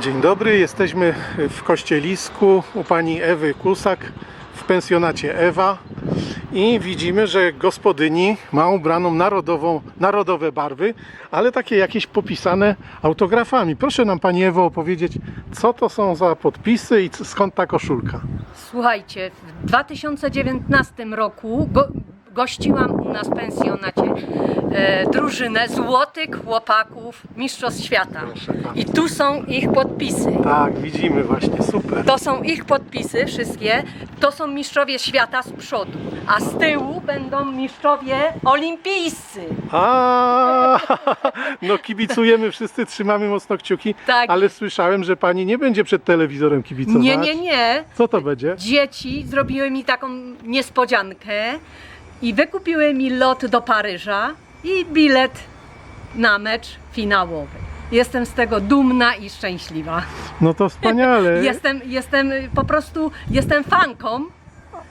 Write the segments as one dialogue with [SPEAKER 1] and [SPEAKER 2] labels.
[SPEAKER 1] Dzień dobry, jesteśmy w Kościelisku u pani Ewy Kusak w pensjonacie Ewa i widzimy, że gospodyni ma ubraną narodową, narodowe barwy, ale takie jakieś popisane autografami. Proszę nam pani Ewo opowiedzieć, co to są za podpisy i skąd ta koszulka?
[SPEAKER 2] Słuchajcie, w 2019 roku go, gościłam u nas w pensjonacie e, drużynę Złotych Chłopaków Mistrzostw Świata.
[SPEAKER 1] Proszę bardzo.
[SPEAKER 2] I tu są ich podpisy.
[SPEAKER 1] Tak, widzimy właśnie, super.
[SPEAKER 2] To są ich podpisy wszystkie. To są mistrzowie świata z przodu, a z tyłu będą mistrzowie olimpijscy.
[SPEAKER 1] A, no kibicujemy wszyscy, trzymamy mocno kciuki,
[SPEAKER 2] Tak.
[SPEAKER 1] ale słyszałem, że pani nie będzie przed telewizorem kibicować.
[SPEAKER 2] Nie, nie, nie.
[SPEAKER 1] Co to będzie?
[SPEAKER 2] Dzieci zrobiły mi taką niespodziankę i wykupiły mi lot do Paryża i bilet na mecz finałowy. Jestem z tego dumna i szczęśliwa.
[SPEAKER 1] No to wspaniale.
[SPEAKER 2] Jestem, jestem po prostu, jestem fanką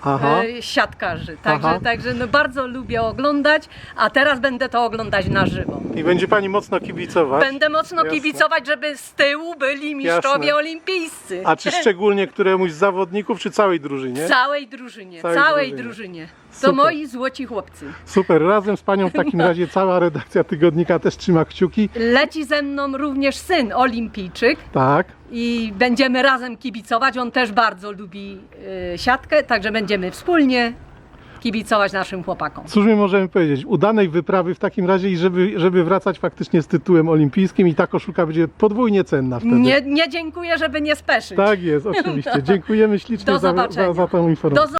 [SPEAKER 1] Aha.
[SPEAKER 2] e, siatkarzy. Także,
[SPEAKER 1] Aha.
[SPEAKER 2] także no bardzo lubię oglądać, a teraz będę to oglądać na żywo.
[SPEAKER 1] I będzie pani mocno kibicować.
[SPEAKER 2] Będę mocno
[SPEAKER 1] Jasne.
[SPEAKER 2] kibicować, żeby z tyłu byli mistrzowie
[SPEAKER 1] Jasne.
[SPEAKER 2] olimpijscy.
[SPEAKER 1] A czy szczególnie któremuś z zawodników, czy całej drużynie?
[SPEAKER 2] Całej drużynie,
[SPEAKER 1] Całej
[SPEAKER 2] całej,
[SPEAKER 1] drużynie.
[SPEAKER 2] drużynie. To
[SPEAKER 1] Super.
[SPEAKER 2] moi złoci chłopcy.
[SPEAKER 1] Super, razem z panią w takim razie cała redakcja tygodnika też trzyma kciuki.
[SPEAKER 2] Leci ze mną również syn olimpijczyk
[SPEAKER 1] Tak.
[SPEAKER 2] I będziemy razem kibicować. On też bardzo lubi y, siatkę, także będziemy wspólnie kibicować naszym chłopakom.
[SPEAKER 1] Cóż my możemy powiedzieć? Udanej wyprawy w takim razie i żeby, żeby wracać faktycznie z tytułem olimpijskim i ta koszulka będzie podwójnie cenna wtedy.
[SPEAKER 2] Nie, nie dziękuję, żeby nie speszyć.
[SPEAKER 1] Tak jest, oczywiście. Dziękujemy ślicznie
[SPEAKER 2] Do
[SPEAKER 1] za, za,
[SPEAKER 2] zobaczenia.
[SPEAKER 1] za tę informację.
[SPEAKER 2] Do